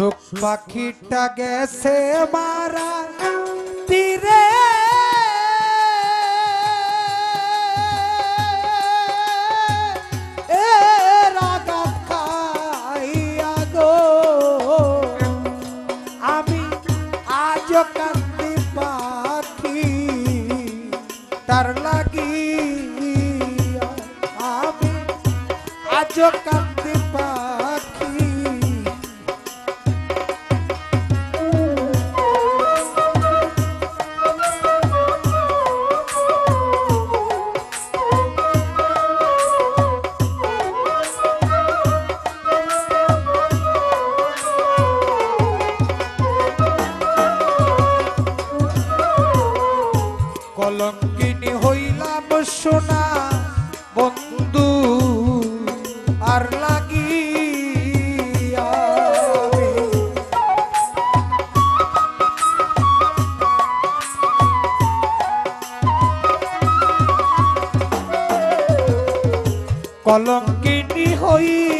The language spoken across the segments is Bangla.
সুখ পাখিটা গেছে মারা তীরে Yo দিলাম সোনা বন্ধু আর লাগি কলঙ্কিনী হই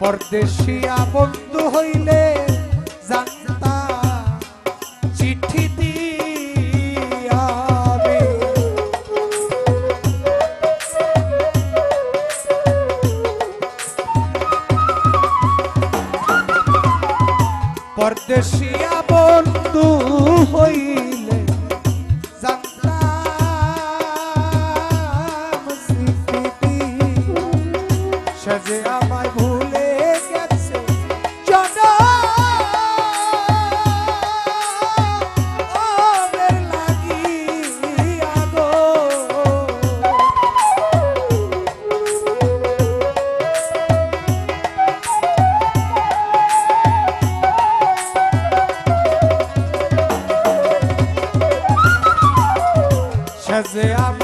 পরদেশিয়া বন্ধু হইলে জানি se abre.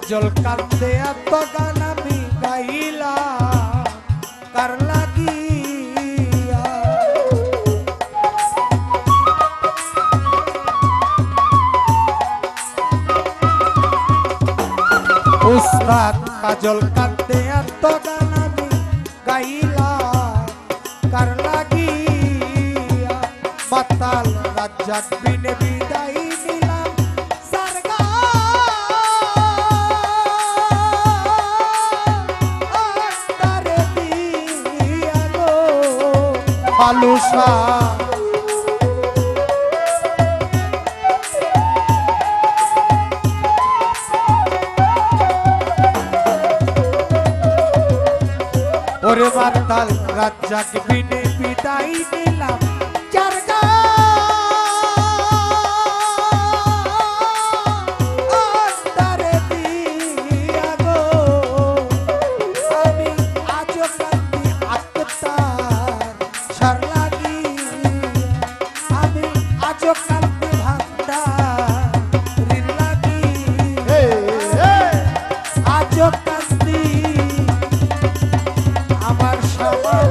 কাজল কান্দে এত গান আমি গাইলা কার লাগিয়া? উস্তাদ কাজল কান্দে এত গান আমি গাইলা কার লাগিয়া? মাতাল রাজ্জাক বালুসা। ওরে মাতাল রাজ্জাক বিনে বিদায় চার আশার লাগি। আমি আজও কালকে ভাবতা লাগি। আমার সবাই